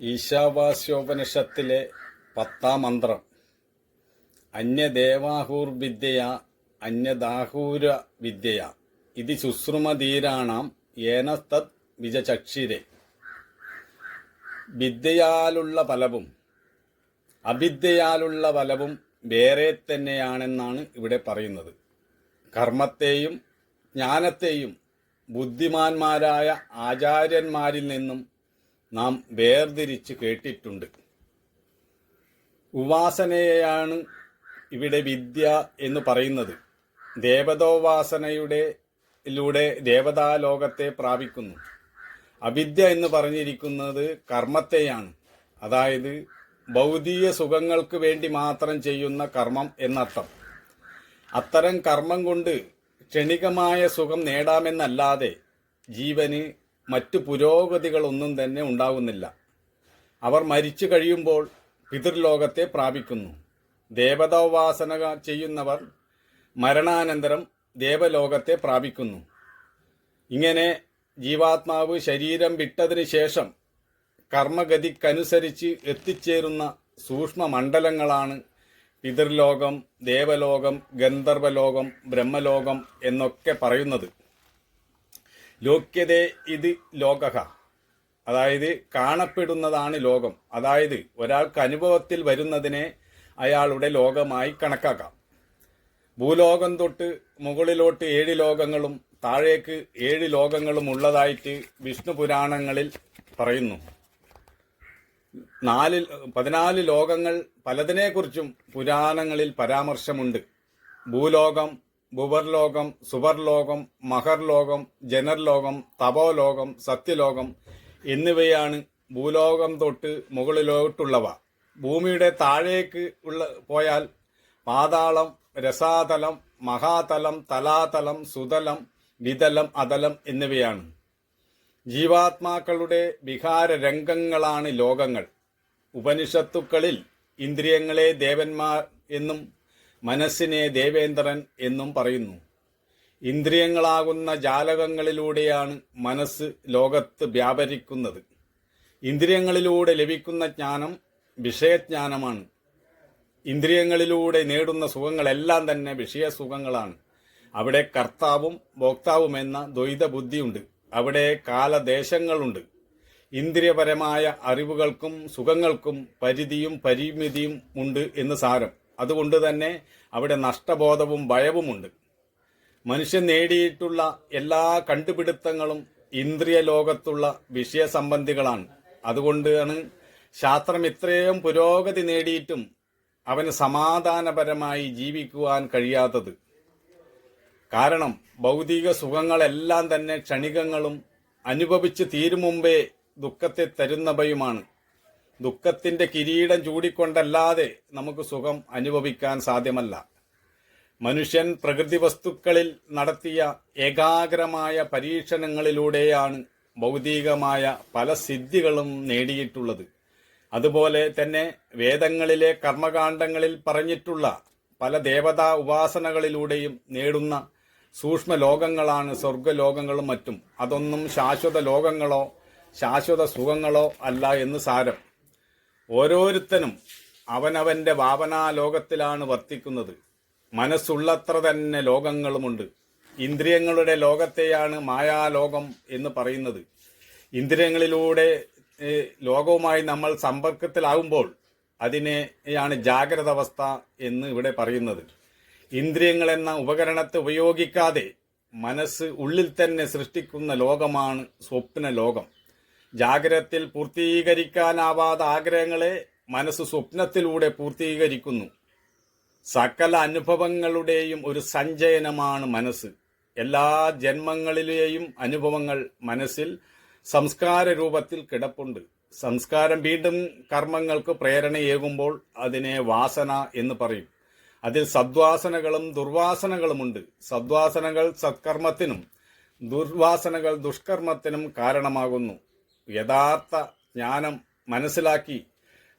ഈശാവാസ്യോപനിഷത്തിലെ പത്താം മന്ത്രം. അന്യദേവാഹൂർ വിദ്യയ അന്യദാഹൂര വിദ്യയ ഇത് ശുശ്രുമധീരാണാം ഏനസ്തത് വിജചക്ഷിരെ. വിദ്യയാലുള്ള ഫലവും അവിദ്യയാലുള്ള ഫലവും വേറെ തന്നെയാണെന്നാണ് ഇവിടെ പറയുന്നത്. കർമ്മത്തെയും ജ്ഞാനത്തെയും ബുദ്ധിമാന്മാരായ ആചാര്യന്മാരിൽ നിന്നും നാം വേർതിരിച്ച് കേട്ടിട്ടുണ്ട്. ഉപാസനയെയാണ് ഇവിടെ വിദ്യ എന്ന് പറയുന്നത്. ദേവതോപാസനയുടെ ലൂടെ ദേവതാലോകത്തെ പ്രാപിക്കുന്നു. അവിദ്യ എന്ന് പറഞ്ഞിരിക്കുന്നത് കർമ്മത്തെയാണ്. അതായത് ഭൗതിക സുഖങ്ങൾക്ക് വേണ്ടി മാത്രം ചെയ്യുന്ന കർമ്മം എന്നർത്ഥം. അത്തരം കർമ്മം കൊണ്ട് ക്ഷണികമായ സുഖം നേടാമെന്നല്ലാതെ ജീവന് മറ്റു പുരോഗതികളൊന്നും തന്നെ ഉണ്ടാകുന്നില്ല അവർ മരിച്ചു കഴിയുമ്പോൾ പിതൃലോകത്തെ പ്രാപിക്കുന്നു. ദേവതോപാസന ചെയ്യുന്നവർ മരണാനന്തരം ദേവലോകത്തെ പ്രാപിക്കുന്നു. ഇങ്ങനെ ജീവാത്മാവ് ശരീരം വിട്ടതിന് ശേഷം കർമ്മഗതിക്കനുസരിച്ച് എത്തിച്ചേരുന്ന സൂക്ഷ്മ മണ്ഡലങ്ങളാണ് പിതൃലോകം ദേവലോകം ഗന്ധർവലോകം ബ്രഹ്മലോകം എന്നൊക്കെ പറയുന്നത്. ലോക്യതേ ഇത് ലോകഹ. അതായത് കാണപ്പെടുന്നതാണ് ലോകം. അതായത് ഒരാൾക്ക് അനുഭവത്തിൽ വരുന്നതിനെ അയാളുടെ ലോകമായി കണക്കാക്കാം. ഭൂലോകം തൊട്ട് മുകളിലോട്ട് ഏഴ് ലോകങ്ങളും താഴേക്ക് ഏഴ് ലോകങ്ങളും ഉള്ളതായിട്ട് വിഷ്ണു പുരാണങ്ങളിൽ പറയുന്നു. നാല് പതിനാല് ലോകങ്ങൾ പലതിനെക്കുറിച്ചും പുരാണങ്ങളിൽ പരാമർശമുണ്ട്. ഭൂലോകം ഭുവർലോകം സുവർലോകം മഹർലോകം ജനർലോകം തപോലോകം സത്യലോകം എന്നിവയാണ് ഭൂലോകം തൊട്ട് മുകളിലോട്ടുള്ളവ. ഭൂമിയുടെ താഴേക്ക് ഉള്ള പോയാൽ പാതാളം രസാതലം മഹാതലം തലാതലം സുതലം വിതലം അതലം എന്നിവയാണ്. ജീവാത്മാക്കളുടെ വിഹാര രംഗങ്ങളാണ് ലോകങ്ങൾ. ഉപനിഷത്തുക്കളിൽ ഇന്ദ്രിയങ്ങളെ ദേവന്മാർ എന്നും മനസ്സിനെ ദേവേന്ദ്രൻ എന്നും പറയുന്നു. ഇന്ദ്രിയങ്ങളാകുന്ന ജാലകങ്ങളിലൂടെയാണ് മനസ്സ് ലോകത്ത് വ്യാപരിക്കുന്നത്. ഇന്ദ്രിയങ്ങളിലൂടെ ലഭിക്കുന്ന ജ്ഞാനം വിഷയജ്ഞാനമാണ്. ഇന്ദ്രിയങ്ങളിലൂടെ നേടുന്ന സുഖങ്ങളെല്ലാം തന്നെ വിഷയസുഖങ്ങളാണ്. അവിടെ കർത്താവും ഭോക്താവും എന്ന ദ്വൈത ബുദ്ധിയുണ്ട് അവിടെ കാലദേശങ്ങളുണ്ട്. ഇന്ദ്രിയപരമായ അറിവുകൾക്കും സുഖങ്ങൾക്കും പരിധിയും പരിമിതിയും ഉണ്ട് എന്ന് സാരം. അതുകൊണ്ട് തന്നെ അവിടെ നഷ്ടബോധവും ഭയവുമുണ്ട്. മനുഷ്യൻ നേടിയിട്ടുള്ള എല്ലാ കണ്ടുപിടുത്തങ്ങളും ഇന്ദ്രിയ ലോകത്തുള്ള വിഷയസംബന്ധികളാണ് അതുകൊണ്ടാണ് ശാസ്ത്രം ഇത്രയും പുരോഗതി നേടിയിട്ടും അവന് സമാധാനപരമായി ജീവിക്കുവാൻ കഴിയാത്തത്. കാരണം ഭൗതിക സുഖങ്ങളെല്ലാം തന്നെ ക്ഷണികങ്ങളും അനുഭവിച്ച് തീരും മുമ്പേ ദുഃഖത്തെ തരുന്നവയുമാണ്. ദുഃഖത്തിന്റെ കിരീടം ചൂടിക്കൊണ്ടല്ലാതെ നമുക്ക് സുഖം അനുഭവിക്കാൻ സാധ്യമല്ല. മനുഷ്യൻ പ്രകൃതി വസ്തുക്കളിൽ നടത്തിയ ഏകാഗ്രമായ പരീക്ഷണങ്ങളിലൂടെയാണ് ഭൗതികമായ പല സിദ്ധികളും നേടിയിട്ടുള്ളത്. അതുപോലെ തന്നെ വേദങ്ങളിലെ കർമ്മകാണ്ഡങ്ങളിൽ പറഞ്ഞിട്ടുള്ള പല ദേവതാ ഉപാസനകളിലൂടെയും നേടുന്ന സൂക്ഷ്മ ലോകങ്ങളാണ് സ്വർഗലോകങ്ങളും മറ്റും. അതൊന്നും ശാശ്വത ലോകങ്ങളോ ശാശ്വത സുഖങ്ങളോ അല്ല എന്ന് സാരം. ഓരോരുത്തനും അവനവന്റെ ഭാവനാലോകത്തിലാണ് വർത്തിക്കുന്നത്. മനസ്സുള്ളത്ര തന്നെ ലോകങ്ങളുമുണ്ട്. ഇന്ദ്രിയങ്ങളുടെ ലോകത്തെയാണ് മായാലോകം എന്ന് പറയുന്നത്. ഇന്ദ്രിയങ്ങളിലൂടെ ലോകവുമായി നമ്മൾ സമ്പർക്കത്തിലാകുമ്പോൾ അതിനെയാണ് ജാഗ്രത അവസ്ഥ എന്ന് ഇവിടെ പറയുന്നത്. ഇന്ദ്രിയങ്ങൾ എന്ന ഉപകരണത്തെ ഉപയോഗിക്കാതെ മനസ്സ് ഉള്ളിൽ തന്നെ സൃഷ്ടിക്കുന്ന ലോകമാണ് സ്വപ്ന ലോകം ജാഗ്രതത്തിൽ പൂർത്തീകരിക്കാനാവാത്ത ആഗ്രഹങ്ങളെ മനസ്സ് സ്വപ്നത്തിലൂടെ പൂർത്തീകരിക്കുന്നു. സകല അനുഭവങ്ങളുടെയും ഒരു സഞ്ചയനമാണ് മനസ്സ്. എല്ലാ ജന്മങ്ങളിലെയും അനുഭവങ്ങൾ മനസ്സിൽ സംസ്കാര രൂപത്തിൽ കിടപ്പുണ്ട്. സംസ്കാരം വീണ്ടും കർമ്മങ്ങൾക്ക് പ്രേരണയേകുമ്പോൾ അതിനെ വാസന എന്ന് പറയും. അതിൽ സദ്വാസനകളും ദുർവാസനകളുമുണ്ട്. സദ്വാസനകൾ സത്കർമ്മത്തിനും ദുർവാസനകൾ ദുഷ്കർമ്മത്തിനും കാരണമാകുന്നു. യഥാർത്ഥ ജ്ഞാനം മനസ്സിലാക്കി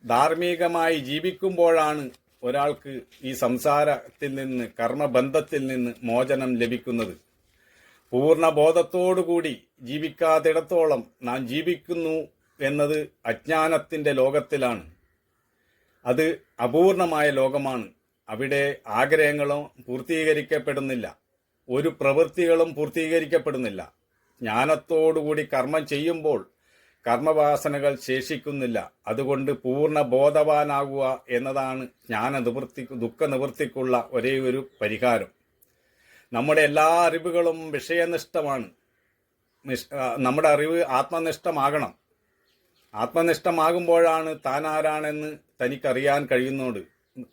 ധാർമ്മികമായി ജീവിക്കുമ്പോഴാണ് ഒരാൾക്ക് ഈ സംസാരത്തിൽ നിന്ന് കർമ്മബന്ധത്തിൽ നിന്ന് മോചനം ലഭിക്കുന്നത്. പൂർണ ബോധത്തോടുകൂടി ജീവിക്കാത്തിടത്തോളം നാം ജീവിക്കുന്നു എന്നത് അജ്ഞാനത്തിന്റെ ലോകത്തിലാണ്. അത് അപൂർണമായ ലോകമാണ്. അവിടെ ആഗ്രഹങ്ങളും പൂർത്തീകരിക്കപ്പെടുന്നില്ല. ഒരു പ്രവൃത്തികളും പൂർത്തീകരിക്കപ്പെടുന്നില്ല. ജ്ഞാനത്തോടുകൂടി കർമ്മം ചെയ്യുമ്പോൾ കർമ്മവാസനകൾ ശേഷിക്കുന്നില്ല. അതുകൊണ്ട് പൂർണ ബോധവാനാകുക എന്നതാണ് ജ്ഞാന നിവൃത്തി ദുഃഖ നിവൃത്തിക്കുള്ള ഒരേ ഒരു പരിഹാരം. നമ്മുടെ എല്ലാ അറിവുകളും വിഷയനിഷ്ഠമാണ്. നമ്മുടെ അറിവ് ആത്മനിഷ്ഠമാകണം. ആത്മനിഷ്ഠമാകുമ്പോഴാണ് താൻ ആരാണെന്ന് തനിക്കറിയാൻ കഴിയുന്നോട്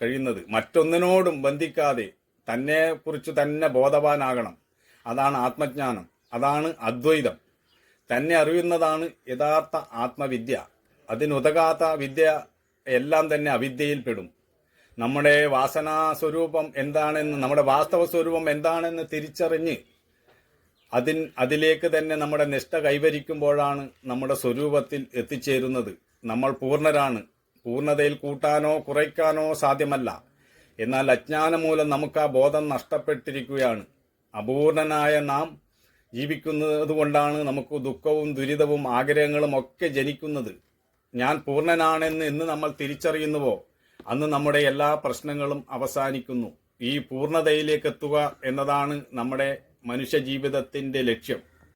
കഴിയുന്നത്. മറ്റൊന്നിനോടും ബന്ധിക്കാതെ തന്നെ കുറിച്ച് തന്നെ ബോധവാനാകണം. അതാണ് ആത്മജ്ഞാനം. അതാണ് അദ്വൈതം. തന്നെ അറിയുന്നതാണ് യഥാർത്ഥ ആത്മവിദ്യ. അതിനുതകാത്ത വിദ്യ എല്ലാം തന്നെ അവിദ്യയിൽപ്പെടും നമ്മുടെ വാസനാ സ്വരൂപം എന്താണെന്ന് നമ്മുടെ വാസ്തവ സ്വരൂപം എന്താണെന്ന് തിരിച്ചറിഞ്ഞ് അതിൻ അതിലേക്ക് തന്നെ നമ്മുടെ നിഷ്ഠ കൈവരിക്കുമ്പോഴാണ് നമ്മുടെ സ്വരൂപത്തിൽ എത്തിച്ചേരുന്നത്. നമ്മൾ പൂർണരാണ്. പൂർണതയിൽ കൂട്ടാനോ കുറയ്ക്കാനോ സാധ്യമല്ല. എന്നാൽ അജ്ഞാനം മൂലം നമുക്ക് ആ ബോധം നഷ്ടപ്പെട്ടിരിക്കുകയാണ്. അപൂർണനായ നാം ജീവിക്കുന്നത് കൊണ്ടാണ് നമുക്ക് ദുഃഖവും ദുരിതവും ആഗ്രഹങ്ങളും ഒക്കെ ജനിക്കുന്നത്. ഞാൻ പൂർണനാണെന്ന് എന്ന് നമ്മൾ തിരിച്ചറിയുന്നുവോ? അന്ന് നമ്മുടെ എല്ലാ പ്രശ്നങ്ങളും അവസാനിക്കുന്നു. ഈ പൂർണതയിലേക്ക് എത്തുക എന്നതാണ് നമ്മുടെ മനുഷ്യ ജീവിതത്തിന്റെ ലക്ഷ്യം.